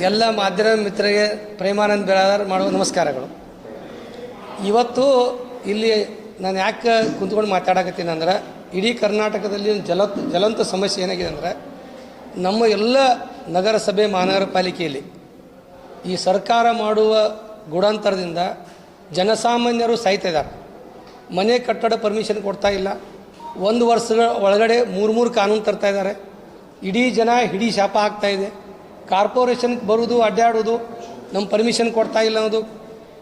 ಎಲ್ಲ ಮಾಧ್ಯಮ ಮಿತ್ರರಿಗೆ ಪ್ರೇಮಾನಂದ್ ಬಿರಾದರ್ ಮಾಡುವ ನಮಸ್ಕಾರಗಳು. ಇವತ್ತು ಇಲ್ಲಿ ನಾನು ಯಾಕೆ ಕುಂತ್ಕೊಂಡು ಮಾತಾಡಕತ್ತೀನಿ ಅಂದ್ರೆ, ಇಡೀ ಕರ್ನಾಟಕದಲ್ಲಿ ಜಲ ಜಲಂತ ಸಮಸ್ಯೆ ಏನಾಗಿದೆ ಅಂದರೆ, ನಮ್ಮ ಎಲ್ಲ ನಗರಸಭೆ ಮಹಾನಗರ ಪಾಲಿಕೆಯಲ್ಲಿ ಈ ಸರ್ಕಾರ ಮಾಡುವ ಗುಡಾಂತರದಿಂದ ಜನಸಾಮಾನ್ಯರು ಸಾಯ್ತಾ ಇದ್ದಾರೆ. ಮನೆ ಕಟ್ಟಡ ಪರ್ಮಿಷನ್ ಕೊಡ್ತಾ ಇಲ್ಲ. ಒಂದು ವರ್ಷಗಳ ಒಳಗಡೆ ಮೂರು ಮೂರು ಕಾನೂನು ತರ್ತಾ ಇದ್ದಾರೆ. ಇಡೀ ಜನ ಹಿಡಿ ಶಾಪ ಆಗ್ತಾಯಿದೆ ಕಾರ್ಪೊರೇಷನ್ಗೆ ಬರೋದು ಅಡ್ಡಾಡೋದು ನಮ್ಮ ಪರ್ಮಿಷನ್ ಕೊಡ್ತಾ ಇಲ್ಲ ಅನ್ನೋದು,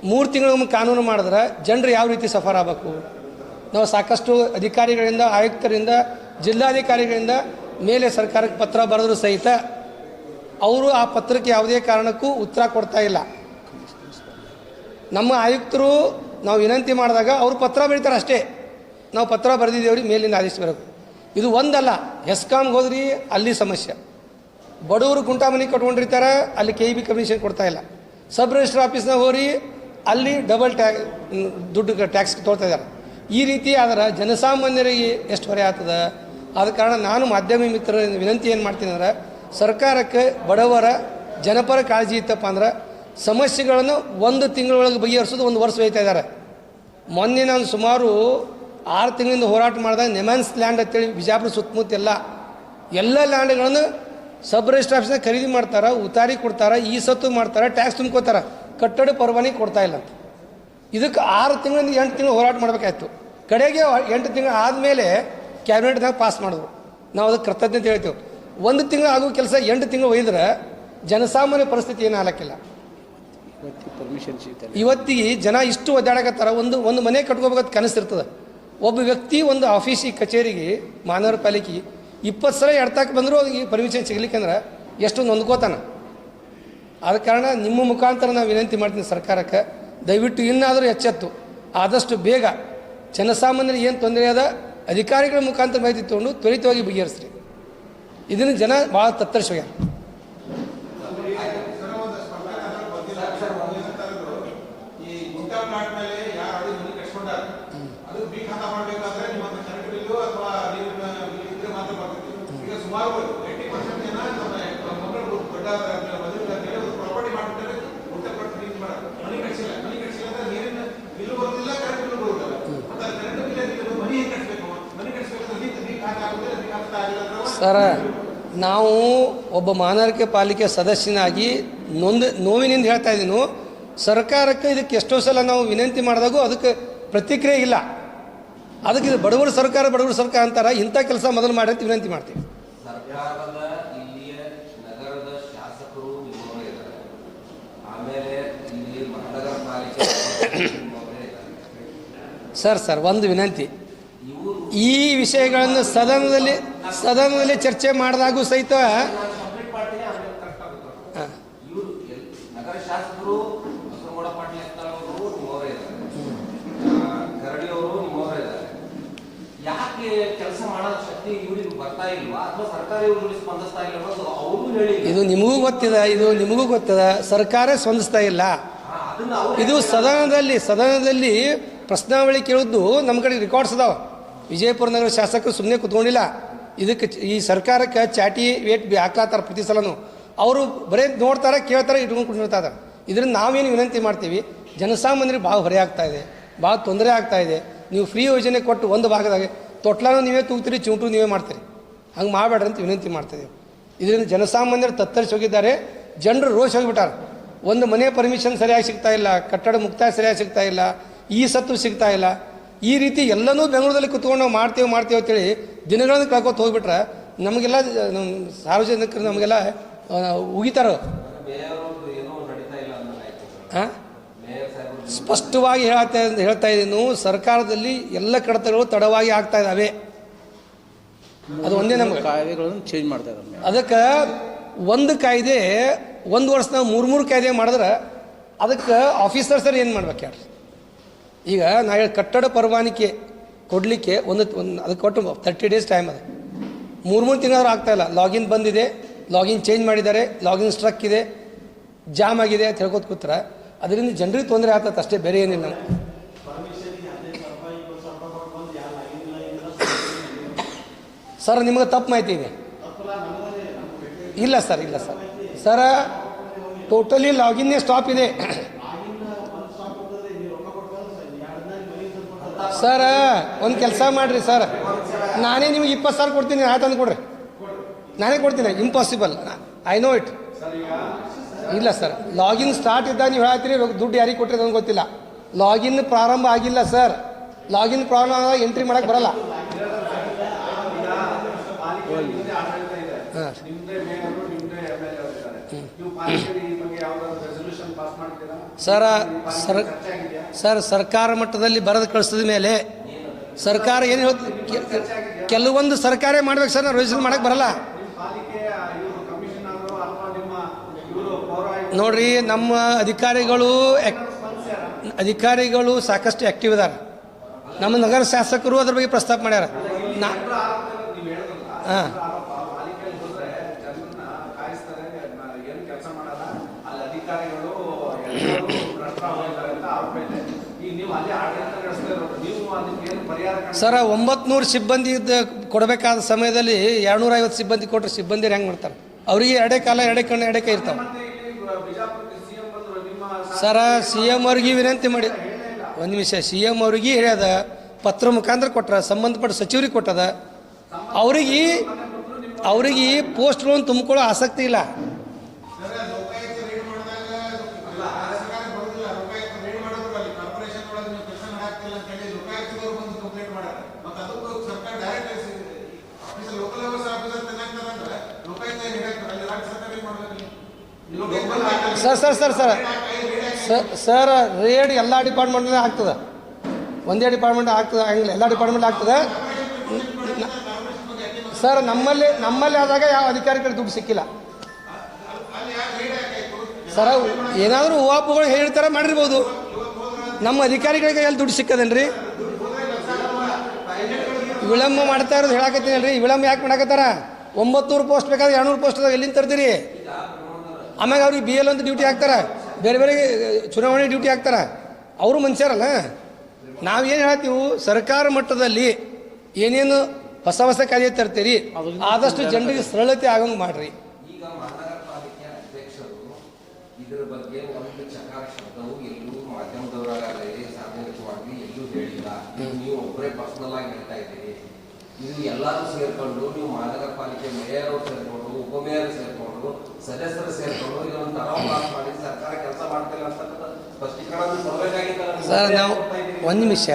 ಮೂರು ತಿಂಗಳಿಗೊಮ್ಮೆ ಕಾನೂನು ಮಾಡಿದ್ರೆ ಜನರು ಯಾವ ರೀತಿ ಸಫರ್ ಆಗಬೇಕು? ನಾವು ಸಾಕಷ್ಟು ಅಧಿಕಾರಿಗಳಿಂದ, ಆಯುಕ್ತರಿಂದ, ಜಿಲ್ಲಾಧಿಕಾರಿಗಳಿಂದ ಮೇಲೆ ಸರ್ಕಾರಕ್ಕೆ ಪತ್ರ ಬರೆದ್ರು ಸಹಿತ ಅವರು ಆ ಪತ್ರಕ್ಕೆ ಯಾವುದೇ ಕಾರಣಕ್ಕೂ ಉತ್ತರ ಕೊಡ್ತಾ ಇಲ್ಲ. ನಮ್ಮ ಆಯುಕ್ತರು ನಾವು ವಿನಂತಿ ಮಾಡಿದಾಗ ಅವರು ಪತ್ರ ಬರೀತಾರೆ ಅಷ್ಟೇ. ನಾವು ಪತ್ರ ಬರೆದಿದ್ದೇವ್ರಿ ಮೇಲಿಂದ ಆದೇಶ ಬರಬೇಕು. ಇದು ಒಂದಲ್ಲ, ಎಸ್ಕಾಮ್ಗೆ ಹೋದ್ರಿ, ಅಲ್ಲಿ ಸಮಸ್ಯೆ. ಬಡವರು ಗುಂಟಾ ಮನೆ ಕಟ್ಕೊಂಡಿರ್ತಾರೆ, ಅಲ್ಲಿ ಕೆ ಬಿ ಕಮಿಷನ್ ಕೊಡ್ತಾ ಇಲ್ಲ. ಸಬ್ ರಿಜಿಸ್ಟರ್ ಆಫೀಸ್ನಾಗ ಹೋಗಿ ಅಲ್ಲಿ ಡಬಲ್ ಟ್ಯಾ ದುಡ್ಡು ಟ್ಯಾಕ್ಸ್ ತೋರ್ತಾ ಇದ್ದಾರೆ. ಈ ರೀತಿ ಆದ್ರೆ ಜನಸಾಮಾನ್ಯರಿಗೆ ಎಷ್ಟು ಹೊರೆ ಆಗ್ತದ? ಆದ ಕಾರಣ ನಾನು ಮಾಧ್ಯಮ ಮಿತ್ರ ವಿನಂತಿ ಏನು ಮಾಡ್ತೀನಿ ಅಂದ್ರೆ, ಸರ್ಕಾರಕ್ಕೆ ಬಡವರ ಜನಪರ ಕಾಳಜಿ ಇತ್ತಪ್ಪ ಅಂದ್ರೆ, ಸಮಸ್ಯೆಗಳನ್ನು ಒಂದು ತಿಂಗಳೊಳಗೆ ಬಗೆಹರಿಸೋದು ಒಂದು ವರ್ಷ ಒಯ್ತಾ ಇದ್ದಾರೆ. ಮೊನ್ನೆ ನಾನು ಸುಮಾರು ಆರು ತಿಂಗಳಿಂದ ಹೋರಾಟ ಮಾಡಿದಾಗ ನೆಮನ್ಸ್ ಲ್ಯಾಂಡ್ ಅಂತೇಳಿ ಬಿಜಾಪುರ ಸುತ್ತಮುತ್ತ ಎಲ್ಲ ಎಲ್ಲ ಲ್ಯಾಂಡ್ಗಳನ್ನು ಸಬ್ ರಿಜಿಸ್ಟರ್ ಆಫೀಸ್ನ ಖರೀದಿ ಮಾಡ್ತಾರೆ ಉತಾರಿ ಕೊಡ್ತಾರೆ ಈ ಸತ್ತು ಮಾಡ್ತಾರೆ ಟ್ಯಾಕ್ಸ್ ತುಂಬ್ಕೋತಾರೆ? ಕಟ್ಟಡ ಪರವಾನಗಿ ಕೊಡ್ತಾ ಇಲ್ಲ ಅಂತ. ಇದಕ್ಕೆ ಆರು ತಿಂಗಳಿಂದ ಎಂಟು ತಿಂಗಳು ಹೋರಾಟ ಮಾಡಬೇಕಾಯ್ತು. ಕಡೆಗೆ ಎಂಟು ತಿಂಗಳು ಆದಮೇಲೆ ಕ್ಯಾಬಿನೆಟ್ದಾಗ ಪಾಸ್ ಮಾಡಿದ್ರು. ನಾವು ಅದಕ್ಕೆ ಕೃತಜ್ಞತೆ ಹೇಳ್ತೇವೆ. ಒಂದು ತಿಂಗಳು ಆಗೋ ಕೆಲಸ ಎಂಟು ತಿಂಗಳು ಒಯ್ದ್ರೆ ಜನಸಾಮಾನ್ಯ ಪರಿಸ್ಥಿತಿ ಏನು ಹಾಲಕ್ಕಿಲ್ಲ ಪರ್ಮಿಷನ್ ಇವತ್ತಿಗೆ ಜನ ಇಷ್ಟು ಒದ್ದಾಡಕತ್ತಾರ ಒಂದು ಒಂದು ಮನೆ ಕಟ್ಕೋಬೇಕಂತ ಕನಸಿರ್ತದೆ. ಒಬ್ಬ ವ್ಯಕ್ತಿ ಒಂದು ಆಫೀಸಿಗೆ ಕಚೇರಿಗೆ ಮಹಾನಗರ ಪಾಲಿಕೆ ಇಪ್ಪತ್ತು ಸಲ ಎಡ್ತಾಕೆ ಬಂದರೂ ಅವ್ರಿಗೆ ಪರ್ಮಿಷನ್ ಸಿಗಲಿಕ್ಕೆ ಅಂದ್ರೆ ಎಷ್ಟು ನೊಂದ್ಕೋತಾನೆ ಆದ ಕಾರಣ ನಿಮ್ಮ ಮುಖಾಂತರ ನಾವು ವಿನಂತಿ ಮಾಡ್ತೀನಿ ಸರ್ಕಾರಕ್ಕೆ, ದಯವಿಟ್ಟು ಇನ್ನಾದರೂ ಎಚ್ಚೆತ್ತು. ಆದಷ್ಟು ಬೇಗ ಜನಸಾಮಾನ್ಯರಿಗೆ ಏನು ತೊಂದರೆ ಅದ ಅಧಿಕಾರಿಗಳ ಮುಖಾಂತರ ಮಾಹಿತಿ ತೊಗೊಂಡು ತ್ವರಿತವಾಗಿ ಬಗೆಹರಿಸ್ರಿ. ಇದನ್ನು ಜನ ಭಾಳ ತತ್ತರಿಸಿ ಹೋಗ್ಯಾರ ಈ ಗುಂಟಾ ಪ್ಲಾಟ್ ಮೇಲೆ ಯಾರು ಅದು ಮನೆ ಕಟ್ಸ್ಕೊಂಡಾರ ಅದು ಬಿ ಖಾತಾ ಮಾಡ್ಬೇಕಾದ್ರೆ ನಿಮ್ಮ ಹತ್ರ ಕರೆಂಟ್ ಬಿಲ್ಲು ಅಥವಾ ನೀರು ಬಿಲ್ ಇದ್ರೆ ಮಾತ್ರ ಬರ್ತೈತಿ ಈಗ ಸುಮಾರು ಏಯ್ಟಿ ಪರ್ಸೆಂಟ್ ಜನ ನಮ್ಮ ಮಕ್ಕಳು ದೊಡ್ಡ ಮದುವೆ ಒಂದು ಪ್ರಾಪರ್ಟಿ ಮಾಡ್ಬಿಟ್ಟಾರೆ, ಊಟ ಕೊಟ್ಟು ರೀತಿ ಮಾಡ ಮನೆ ಕಟ್ಸಿಲ್ಲ ಮನೆ ಕಟ್ಸಿಲ್ಲ ಅಂದ್ರೆ ನೀರಿನ ಬಿಲ್ ಬರೋದಿಲ್ಲ ಕರೆಂಟ್ ಬಿಲ್ಲು ಬರೋದಿಲ್ಲ. ಮತ್ತೆ ಕರೆಂಟ್ ಬಿಲ್ ಏನಿದೆ ಮನೆ ಹೆಂಗೆ ಕಟ್ಸ್ಬೇಕು ಮನೆ ಕಟ್ಸ್ಬೇಕು ನೀರು ಬಿ ಖಾತಾ ನೀರು ಬಿ ಆಗಿಲ್ಲ ಸರ, ನಾವು ಒಬ್ಬ ಮಹಾನಗರ ಪಾಲಿಕೆ ಸದಸ್ಯನಾಗಿ ನೊಂದು, ನೋವಿನಿಂದ ಹೇಳ್ತಾ ಇದ್ದೀನು. ಸರ್ಕಾರಕ್ಕೆ ಇದಕ್ಕೆ ಎಷ್ಟೋ ಸಲ ನಾವು ವಿನಂತಿ ಮಾಡಿದಾಗೂ ಅದಕ್ಕೆ ಪ್ರತಿಕ್ರಿಯೆ ಇಲ್ಲ. ಅದಕ್ಕೆ ಇದು ಬಡವರು ಸರ್ಕಾರ ಬಡವರು ಸರ್ಕಾರ ಅಂತಾರೆ, ಇಂಥ ಕೆಲಸ ಮೊದಲು ಮಾಡಿ ಅಂತ ವಿನಂತಿ ಮಾಡ್ತೀವಿ. ಸರ್ಕಾರದ ಇಲ್ಲಿಯ ನಗರದ ಶಾಸಕರು ನಿಮ್ಮವರೇ ಇದ್ದಾರೆ. ಆಮೇಲೆ ಇಲ್ಲಿ ಮಹಾನಗರ ಪಾಲಿಕೆ ನಿಮ್ಮವರೇ ಇದ್ದಾರೆ. ಸರ್ ಸರ್ ಒಂದು ವಿನಂತಿ. ಈ ವಿಷಯಗಳನ್ನು ಸದನದಲ್ಲಿ ಸದನದಲ್ಲಿ ಚರ್ಚೆ ಮಾಡಿದಾಗೂ ಸಹಿತ ನಗರ ಶಾಸಕರು ಬಸವನಗೌಡ ಪಾಟೀಲ್ ಅವರು ನಿಮ್ಮವರೇ ಇದ್ದಾರೆ. ಕರಡಿ ಅವರು ನಿಮ್ಮವರೇ ಇದ್ದಾರೆ. ಯಾಕೆ ಕೆಲಸ ಮಾಡೋ ಶಕ್ತಿ ಇವ್ರಿಗೆ ಬರ್ತಾ ಇಲ್ವಾ? ಅಥವಾ ಸರ್ಕಾರ ಇವ್ರಿಗೆ ಸ್ಪಂದಿಸ್ತಾ ಇಲ್ಲ ಅವರು ಹೇಳಿ ಇದು ನಿಮಗೂ ಗೊತ್ತಿದೆ ಇದು ನಿಮಗೂ ಗೊತ್ತಿದೆ. ಸರ್ಕಾರ ಸ್ಪಂದಿಸ್ತಾ ಇಲ್ಲ. ಇದು ಸದನದಲ್ಲಿ ಸದನದಲ್ಲಿ ಪ್ರಶ್ನಾವಳಿ ಕೇಳಿದ್ದು ನಮ್ಮ ಕಡೆ ರೆಕಾರ್ಡ್ಸ್ ಅದಾವ. ವಿಜಯಪುರ ನಗರ ಶಾಸಕರು ಸುಮ್ಮನೆ ಕುತ್ಕೊಂಡಿಲ್ಲ. ಇದಕ್ಕೆ ಈ ಸರ್ಕಾರಕ್ಕೆ ಚಾಟಿ ವೇಟ್ ಬಿ ಹಾಕ್ಲಾತಾರ ಪ್ರತಿ ಸಲನು. ಅವರು ಬರೇ ನೋಡ್ತಾರೆ ಕೇಳ್ತಾರೆ ಇಟ್ಕೊಂಡು ಕುಂಡಿರ್ತಾರೆ ಇದರಿಂದ ನಾವೇನು ವಿನಂತಿ ಮಾಡ್ತೀವಿ ಜನಸಾಮಾನ್ಯರಿಗೆ ಭಾಳ ಹೊರೆ ಆಗ್ತಾ ಇದೆ ಭಾಳ ತೊಂದರೆ ಆಗ್ತಾ ಇದೆ. ನೀವು ಫ್ರೀ ಯೋಜನೆ ಕೊಟ್ಟು ಒಂದು ಭಾಗದಾಗೆ ತೊಟ್ಲಾನು ನೀವೇ ತೂಗ್ತೀರಿ ಚುಂಟು ನೀವೇ ಮಾಡ್ತೀರಿ. ಹಂಗೆ ಮಾಡಬೇಡ್ರಿ ಅಂತ ವಿನಂತಿ ಮಾಡ್ತಿದ್ದೀವಿ ಇದರಿಂದ ಜನಸಾಮಾನ್ಯರು ತತ್ತರಿಸಿ ಹೋಗಿದ್ದಾರೆ. ಜನರು ರೋಷ್ ಹೋಗಿಬಿಟ್ಟಾರೆ ಒಂದು ಮನೆ ಪರ್ಮಿಷನ್ ಸರಿಯಾಗಿ ಸಿಗ್ತಾ ಇಲ್ಲ ಕಟ್ಟಡ ಮುಕ್ತಾಯ ಸರಿಯಾಗಿ ಸಿಗ್ತಾ ಇಲ್ಲ ಈ ಸತ್ತು ಸಿಗ್ತಾ ಇಲ್ಲ. ಈ ರೀತಿ ಎಲ್ಲನೂ ಬೆಂಗಳೂರಲ್ಲಿ ಕುತ್ಕೊಂಡು ನಾವು ಮಾಡ್ತೇವೆ ಮಾಡ್ತೇವೆ ಅಂತೇಳಿ ದಿನಗಳನ್ನು ಕಳ್ಕೊತ ಹೋಗ್ಬಿಟ್ರೆ ನಮಗೆಲ್ಲ ನಮ್ಮ ಸಾರ್ವಜನಿಕರು ನಮಗೆಲ್ಲ ಉಗಿತಾರೋ? ಹಾಂ ಸ್ಪಷ್ಟವಾಗಿ ಹೇಳ್ತಾ ಹೇಳ್ತಾ ಇದ್ದೀನಿ. ಸರ್ಕಾರದಲ್ಲಿ ಎಲ್ಲ ಕಡತಗಳು ತಡವಾಗಿ ಆಗ್ತಾ ಇದ್ದಾವೆ ಅದು ಒಂದೇ ನಮ್ಮ ಕಾಯ್ದೆಗಳನ್ನು ಚೇಂಜ್ ಮಾಡ್ತಾ ಇದ್ದಾರೆ ಅದಕ್ಕೆ ಒಂದು ಕಾಯ್ದೆ ಒಂದು ವರ್ಷದಾಗ ಮೂರು ಮೂರು ಕಾಯ್ದೆ ಮಾಡಿದ್ರೆ ಅದಕ್ಕೆ ಆಫೀಸರ್ಸರ್ ಏನು ಮಾಡ್ಬೇಕು ಯಾರು? ಈಗ ನಾ ಹೇಳಿ ಕಟ್ಟಡ ಪರವಾನಿಕೆ ಕೊಡಲಿಕ್ಕೆ ಒಂದು ಒಂದು ಅದಕ್ಕೆ ಕೊಟ್ಟು ತರ್ಟಿ ಡೇಸ್ ಟೈಮ್ ಅದು. ಮೂರು ಮೂರು ತಿಂಗಳಾದ್ರೂ ಆಗ್ತಾ ಇಲ್ಲ. ಲಾಗಿನ್ ಬಂದಿದೆ ಲಾಗಿನ್ ಚೇಂಜ್ ಮಾಡಿದ್ದಾರೆ ಲಾಗಿನ್ ಸ್ಟ್ರಕ್ ಇದೆ ಜಾಮ್ ಆಗಿದೆ ಅಂತ ಹೇಳ್ಕೊತ ಕೂತ್ರೆ ಅದರಿಂದ ಜನರಿಗೆ ತೊಂದರೆ ಆಗ್ತದೆ ಅಷ್ಟೇ, ಬೇರೆ ಏನಿಲ್ಲ. ಸರ್, ನಿಮಗೆ ತಪ್ಪು ಮಾಹಿತಿ ಇದೆ. ಇಲ್ಲ ಸರ್ ಇಲ್ಲ ಸರ್. ಸರ, ಟೋಟಲಿ ಲಾಗಿನ್ನೇ ಸ್ಟಾಪ್ ಇದೆ. ಸರ್, ಒಂದು ಕೆಲಸ ಮಾಡಿರಿ ಸರ್. ನಾನೇ ನಿಮಗೆ ಇಪ್ಪತ್ತು ಸಾವಿರ ಕೊಡ್ತೀನಿ, ಆಯ್ತು ತಂದು ಕೊಡ್ರಿ ನಾನೇ ಕೊಡ್ತೀನಿ ಇಂಪಾಸಿಬಲ್ ಐ ನೋ ಇಟ್ ಇಲ್ಲ ಸರ್. ಲಾಗಿನ್ ಸ್ಟಾರ್ಟ್ ಇದ್ದಾಗ ನೀವು ಹೇಳ್ತೀರಿ ದುಡ್ಡು ಯಾರಿಗೆ ಕೊಟ್ಟಿರೋದು ಅಂತ ಗೊತ್ತಿಲ್ಲ. ಲಾಗಿನ್ ಪ್ರಾರಂಭ ಆಗಿಲ್ಲ ಸರ್. ಲಾಗಿನ್ ಪ್ರಾರಂಭ ಎಂಟ್ರಿ ಮಾಡಕ್ಕೆ ಬರಲ್ಲ. ಸರ, ಸರ್ ಸರ್, ಸರ್ಕಾರ ಮಟ್ಟದಲ್ಲಿ ಬರೆದು ಕಳಿಸಿದ ಮೇಲೆ ಸರ್ಕಾರ ಏನು ಕೆಲವೊಂದು ಸರ್ಕಾರೇ ಮಾಡ್ಬೇಕು ಸರ್ ನಾವು ರಿಜಿಸ್ಟರ್ ಮಾಡಕ್ಕೆ ಬರಲ್ಲ ನಿಮ್ಮ ಪಾಲಿಕೆ ಇವರು ಕಮಿಷನರು ಅಥವಾ ನಿಮ್ಮ ಇವರು ಪೌರ ಆಯುಕ್ತರು ನೋಡ್ರಿ, ನಮ್ಮ ಅಧಿಕಾರಿಗಳು ಅಧಿಕಾರಿಗಳು ಸಾಕಷ್ಟು ಆಕ್ಟಿವ್ ಇದಾರೆ. ನಮ್ಮ ನಗರ ಶಾಸಕರು ಅದ್ರ ಬಗ್ಗೆ ಪ್ರಸ್ತಾಪ ಮಾಡ್ಯಾರ. ನಾ ಹಾಂ. ಸರ, ಒಂಬತ್ನೂರು ಸಿಬ್ಬಂದಿ ಇದ್ದ ಕೊಡಬೇಕಾದ ಸಮಯದಲ್ಲಿ ಎರಡ್ನೂರ ಐವತ್ತು ಸಿಬ್ಬಂದಿ ಕೊಟ್ಟರೆ ಸಿಬ್ಬಂದಿ ಹೆಂಗೆ ಮಾಡ್ತಾರೆ? ಅವರಿಗೆ ಎರಡೇ ಕಾಲ ಎರಡೇ ಕಣ್ಣು ಎರಡೇ ಕೈ ಇರ್ತಾವೆ. ಸರ ಸಿ ಎಂ ಅವ್ರಿಗೆ ವಿನಂತಿ ಮಾಡಿ. ಒಂದು ನಿಮಿಷ ಸಿ ಎಂ ಅವ್ರಿಗೆ ಹೇಳ್ಯದ, ಪತ್ರ ಮುಖಾಂತರ ಕೊಟ್ರ, ಸಂಬಂಧಪಟ್ಟ ಸಚಿವರಿಗೆ ಕೊಟ್ಟದ. ಅವ್ರಿಗೆ ಅವ್ರಿಗೆ ಲೋನ್ ತುಂಬಿಕೊಳ್ಳೋ ಆಸಕ್ತಿ ಇಲ್ಲ ಸರ್ ಲೋಕಾಯುಕ್ತ ರೈಡ್ ಮಾಡಿದಾಗ ಅಲ್ಲ ಸರ್ಕಾರ ಬರೋದಿಲ್ಲ ಲೋಕಾಯುಕ್ತ ರೈಡ್ ಮಾಡಿದ್ರು ಅಲ್ಲಿ ಕಾರ್ಪೊರೇಷನ್ ಒಳಗೆ ನೀವು ಕೆಲಸ ಮಾಡಾಕ್ತಿಲ್ಲ ಅಂತ ಹೇಳಿ ಲೋಕಾಯುಕ್ತದವರು ಬಂದು ಕಂಪ್ಲೇಂಟ್ ಮಾಡ್ಯಾರ ಮತ್ತೆ ಅದಕ್ಕೂ ಸರ್ಕಾರ ಡೈರೆಕ್ಟ್ ಆಫೀಸರ್ ಲೋಕಲ್ ಅವರ್ಸ್ ಆಫೀಸರ್ ಏನಾಗ್ತಾರಂದ್ರೆ ಲೋಕಾಯುಕ್ತ ಏನು ಹೇಳಾಕ್ತಾರೆ ಅಲ್ಲಿ ರಾಜ್ಯ ಸರ್ಕಾರ ಏನು ಮಾಡ್ಬೇಕು ನೀವು Lokayukta sir sir sir sir. Sir raid ಎಲ್ಲ ಡಿಪಾರ್ಟ್ಮೆಂಟ್ನೇ ಆಗ್ತದೆ. ಒಂದೇ ಡಿಪಾರ್ಟ್ಮೆಂಟ್ ಆಗ್ತದೆ ಹಂಗಿಲ್ಲ ಎಲ್ಲ ಡಿಪಾರ್ಟ್ಮೆಂಟ್ ಆಗ್ತದೆ. ಸರ್, ನಮ್ಮಲ್ಲಿ ನಮ್ಮಲ್ಲಿ ಆದಾಗ ಯಾವ ಅಧಿಕಾರಿಗಳು ದುಡ್ಡು ಸಿಕ್ಕಿಲ್ಲ. ಸರ ಏನಾದರೂ ಹೂವಾಪುಗಳು ಹೇಳ್ತಾರೆ ಮಾಡಿರ್ಬೋದು. ನಮ್ಮ ಅಧಿಕಾರಿಗಳಿಗೆ ಎಲ್ಲಿ ದುಡ್ಡು ಸಿಕ್ಕದೇನ್ರಿ? ವಿಳಂಬ ಮಾಡ್ತಾ ಇರೋದು ಹೇಳಕತ್ತೀನಿ ಅಲ್ರಿ. ವಿಳಂಬ ಯಾಕೆ ಮಾಡಕತ್ತಾರ? ಒಂಬತ್ತು ಪೋಸ್ಟ್ ಬೇಕಾದ್ರೆ ಎರಡ್ನೂರು ಪೋಸ್ಟ್ ಎಲ್ಲಿಂದ ತರ್ತೀರಿ? ಆಮ್ಯಾಗ ಅವ್ರಿಗೆ ಬಿ ಎಲ್ ಅಂತ ಡ್ಯೂಟಿ ಹಾಕ್ತಾರೆ. ಬೇರೆ ಬೇರೆ ಚುನಾವಣೆ ಡ್ಯೂಟಿ ಹಾಕ್ತಾರೆ. ಅವರು ಮನುಷ್ಯರಲ್ಲ. ನಾವೇನು ಹೇಳ್ತೀವಿ ಸರ್ಕಾರ ಮಟ್ಟದಲ್ಲಿ ಏನೇನು ಹೊಸ ಹೊಸ ಕಾಯ್ದೆ ತರ್ತೀರಿ ಆದಷ್ಟು ಜನರಿಗೆ ಸರಳತೆ ಆಗಂಗೆ ಮಾಡ್ರಿ. ಈಗ ಮಹಾನಗರ ಪಾಲಿಕೆ ಅಧ್ಯಕ್ಷರು ಇದರ ಬಗ್ಗೆ ಒಂದು ಚಕಾರ ಶಬ್ದವು ಎಲ್ಲೂ ಮಾಧ್ಯಮದವರಾಗಲಿ ಸಾರ್ವಜನಿಕವಾಗಿ ಎಲ್ಲೂ ಹೇಳಿಲ್ಲ. ನೀವು ಒಬ್ಬರೇ ಪರ್ಸನಲ್ ಆಗಿ ಹೇಳ್ತಾ ಇದ್ದೀರಿ. ಇದು ಎಲ್ಲರೂ ಸೇರ್ಕೊಂಡು ನೀವು ಮಹಾನಗರ ಪಾಲಿಕೆ ಮೇಯರ್ ಅವರು ಸೇರ್ಕೊಂಡು ಉಪಮೇಯರ್ ಸೇರ್ಕೊಂಡು ಸದಸ್ಯರು ಸೇರ್ಕೊಂಡು ಇದೊಂದು ಸರ್ಕಾರ ಕೆಲಸ ಮಾಡ್ತಿಲ್ಲ ಸರ್, ನಾವು ಒಂದು ನಿಮಿಷ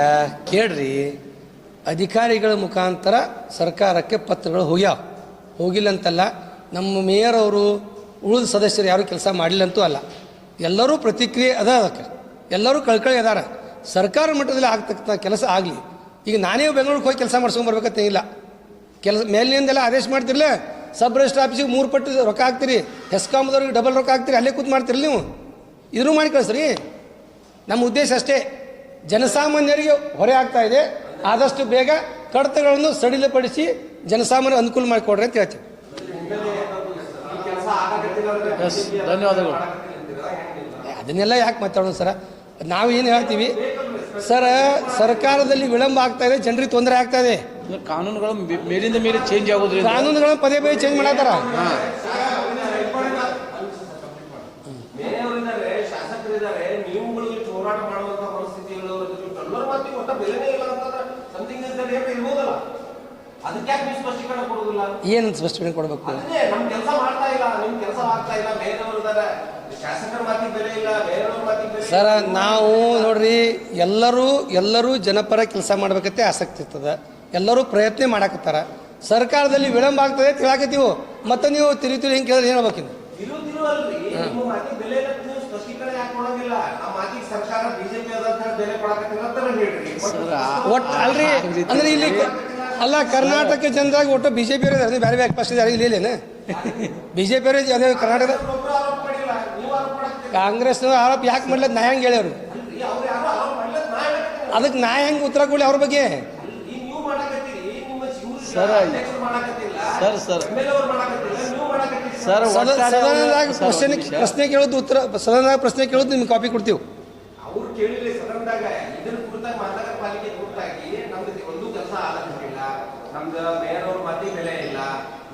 ಕೇಳ್ರಿ. ಅಧಿಕಾರಿಗಳ ಮುಖಾಂತರ ಸರ್ಕಾರಕ್ಕೆ ಪತ್ರಗಳು ಹೋಗ್ಯಾವ. ಹೋಗಿಲ್ಲ ಅಂತಲ್ಲ ನಮ್ಮ ಮೇಯರ್ ಅವರು ಉಳಿದ ಸದಸ್ಯರು ಯಾರು ಕೆಲಸ ಮಾಡಿಲ್ಲ ಅಂತೂ ಅಲ್ಲ. ಎಲ್ಲರೂ ಪ್ರತಿಕ್ರಿಯೆ ಅದ ಅದಕ್ಕೆ. ಎಲ್ಲರೂ ಕಳ್ಕಳಿ ಅದಾರ. ಸರ್ಕಾರ ಮಟ್ಟದಲ್ಲಿ ಆಗ್ತಕ್ಕಂಥ ಕೆಲಸ ಆಗಲಿ. ಈಗ ನಾನೇ ಬೆಂಗಳೂರಿಗೆ ಹೋಗಿ ಕೆಲಸ ಮಾಡ್ಸ್ಕೊಂಬರ್ಬೇಕಂತ ಇಲ್ಲ ಕೆಲಸ ಮೇಲಿನಿಂದೆಲ್ಲ ಆದೇಶ ಮಾಡ್ತಿರ್ಲೇ ಸಬ್ ರಿಜಿಸ್ಟರ್ ಆಫೀಸಿಗೆ ಮೂರು ಪಟ್ಟು ರೊಕ್ಕ ಹಾಕ್ತೀರಿ ಹೆಸ್ಕಾಮ್ದವ್ರಿಗೆ ಡಬಲ್ ರೊಕ್ಕ ಹಾಕ್ತೀರಿ ಅಲ್ಲೇ ಕೂತ್ ಮಾಡ್ತೀರಿ ನೀವು? ಇದನ್ನು ಮಾಡಿ ಕಳಿಸ್ರಿ. ನಮ್ಮ ಉದ್ದೇಶ ಅಷ್ಟೇ. ಜನಸಾಮಾನ್ಯರಿಗೆ ಹೊರೆ ಆಗ್ತಾ ಇದೆ. ಆದಷ್ಟು ಬೇಗ ಕಡತಗಳನ್ನು ಸಡಿಲಪಡಿಸಿ ಜನಸಾಮಾನ್ಯರು ಅನುಕೂಲ ಮಾಡಿಕೊಡ್ರಿ ಅಂತ ಹೇಳ್ತೀವಿ. ಎಸ್ ಧನ್ಯವಾದಗಳು. ಅದನ್ನೆಲ್ಲ ಯಾಕೆ ಮಾತಾಡೋಣ ಸರ? ನಾವು ಏನು ಹೇಳ್ತೀವಿ? ಸರ ಸರ್ಕಾರದಲ್ಲಿ ವಿಳಂಬ ಆಗ್ತಾ ಇದೆ ಜನರಿಗೆ ತೊಂದರೆ ಆಗ್ತಾ ಇದೆ. ಕಾನೂನುಗಳು ಮೇ- ಮೇಲಿಂದ ಮೇಲೆ ಚೇಂಜ್ ಆಗೋದ್ರಿಂದ ಕಾನೂನುಗಳನ್ನ ಪದೇ ಪದೇ ಚೇಂಜ್ ಮಾಡತ್ತಾರ. ಏನ್ ಇರ್ಬೋದಲ್ಲ? ಅದಕ್ಕೆ ಯಾಕೆ ಸ್ಪಷ್ಟೀಕರಣ ಕೊಡೋದಿಲ್ಲ ಏನು ಸ್ಪಷ್ಟನೆ ಕೊಡಬೇಕು? ಅದೇ ನಮ್ ಕೆಲಸ ಮಾಡ್ತಾ ಇಲ್ಲ ನಿಮ್ ಕೆಲಸ ಆಗ್ತಾ ಇಲ್ಲ ಬೇರೆಯವರು ಇದ್ದಾರೆ. ಶಾಸಕರ ಮಾತಿಗೆ ಬೆಲೆ ಇಲ್ಲ ಬೇರೆಯವ್ರ ಮಾತಿಗೆ ಬೆಲೆ ಸರ ನಾವು ನೋಡ್ರಿ ಎಲ್ಲರೂ ಎಲ್ಲರೂ ಜನಪರ ಕೆಲಸ ಮಾಡ್ಬೇಕಂತೆ ಆಸಕ್ತಿ ಇರ್ತದೆ. ಎಲ್ಲರೂ ಪ್ರಯತ್ನ ಮಾಡಕತ್ತಾರ. ಸರ್ಕಾರದಲ್ಲಿ ವಿಳಂಬ ಆಗ್ತದೆ ತಿಳಾಕತ್ತೀವೋ? ಮತ್ತೆ ನೀವು ತಿರು ತಿರು ಹಿಂಗೆ ಕೇಳಿದ್ರೆ ಹೇಳ್ಬೇಕಿನ್ನು ಅಂತ ನೀವು ಒಟ್ಟು ಅಲ್ರಿ ಅಂದ್ರೆ ಇಲ್ಲಿ ಅಲ್ಲ ಕರ್ನಾಟಕ ಜನರಾಗಿ ಒಟ್ಟು ಬಿ ಜೆ ಪಿ ಬೇರೆ ಬೇರೆ ಪಕ್ಷ ಯಾರು ಇಲ್ಲಿ ಇಲ್ಲೇನು? ಬಿ ಜೆ ಪಿ ಅದೇ ಕರ್ನಾಟಕದ ಆರೋಪ ಕಾಂಗ್ರೆಸ್ ಆರೋಪ ಯಾಕೆ ಮಾಡ್ಲದ್ ನಾ ಹೆಂಗೆ ಹೇಳ್ಯವ್ರು? ಅದಕ್ಕೆ ನಾ ಹೆಂಗೆ ಉತ್ತರ ಕೊಡಿ ಅವ್ರ ಬಗ್ಗೆ ಈಗ ನೀವು ಮಾಡಕತ್ತೀರಿ ನಿಮ್ಮ ಇವ್ರು ಸರ್, ಸರ್ ಸರ್ ಸರ್. ಸದನದಾಗ ಪ್ರಶ್ನೆ ಪ್ರಶ್ನೆ ಕೇಳೋದು ಉತ್ತರ ಸದನದಾಗ ಪ್ರಶ್ನೆ ಕೇಳೋದು ನಿಮ್ಗೆ ಕಾಪಿ ಕೊಡ್ತೀವಿ. ಅವ್ರು ಕೇಳಿಲ್ಲ ಸದನದಾಗ ಇದನ್ನ ಕುರಿತಾಗಿ ಮಹಾನಗರ ಪಾಲಿಕೆ ಕುರಿತಾಗಿ ನಮ್ದು ಒಂದು ಕೆಲಸ ಆಗಲಿಲ್ಲ ನಮ್ದು ಮೇಯರ್ ಅವ್ರ ಮಾತಿಗೆ ಬೆಲೆ ಇಲ್ಲ.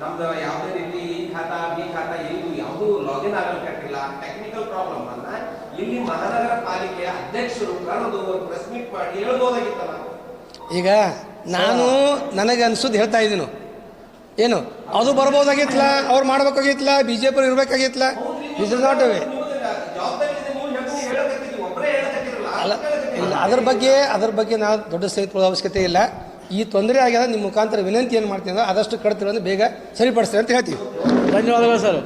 ನಮ್ದು ಯಾವುದೇ ರೀತಿ ಈ ಖಾತಾ ಬಿ ಖಾತಾ ಏನು ಯಾವುದು ಲಾಗಿನ್ ಆಗಲ್ಲ ಕಟ್ಟಿಲ್ಲ. ಟೆಕ್ನಿಕಲ್ ಪ್ರಾಬ್ಲಮ್ ಅನ್ನ ಇಲ್ಲಿ ಮಹಾನಗರ ಪಾಲಿಕೆಯ ಅಧ್ಯಕ್ಷರು ಕರೆದು ಪ್ರೆಸ್ ಮೀಟ್ ಮಾಡಿ ಹೇಳ್ಬೋದಾಗಿತ್ತಲ್ಲ. ಈಗ ನಾನು ನನಗೆ ಅನ್ಸುದು ಹೇಳ್ತಾ ಇದ್ದೀನು. ಏನು? ಅದು ಬರ್ಬೋದಾಗಿತ್ತಲ್ಲ? ಅವ್ರು ಮಾಡ್ಬೇಕಾಗಿತ್ತಲ್ಲ? ಬಿ ಜೆ ಪಿ ಇರ್ಬೇಕಾಗಿತ್ತಲ್ಲ ಇಸ್ ಇಸ್ ನಾಟ್ ವೇ ಅಲ್ಲ, ಇಲ್ಲ, ಅದ್ರ ಬಗ್ಗೆ ಅದ್ರ ಬಗ್ಗೆ ನಾವು ದೊಡ್ಡ ಸೇರಿಕೊಳ್ಳೋ ಅವಶ್ಯಕತೆ ಇಲ್ಲ. ಈ ತೊಂದರೆ ಆಗ್ಯದ ನಿಮ್ಮ ಮುಖಾಂತರ ವಿನಂತಿ ಏನು ಮಾಡ್ತೀನಿ ಅಂದ್ರೆ ಆದಷ್ಟು ಕಡ್ತಿರೋದು ಬೇಗ ಸರಿಪಡಿಸ್ತೀವಿ ಅಂತ ಹೇಳ್ತೀವಿ ಧನ್ಯವಾದಗಳು ಸರ್.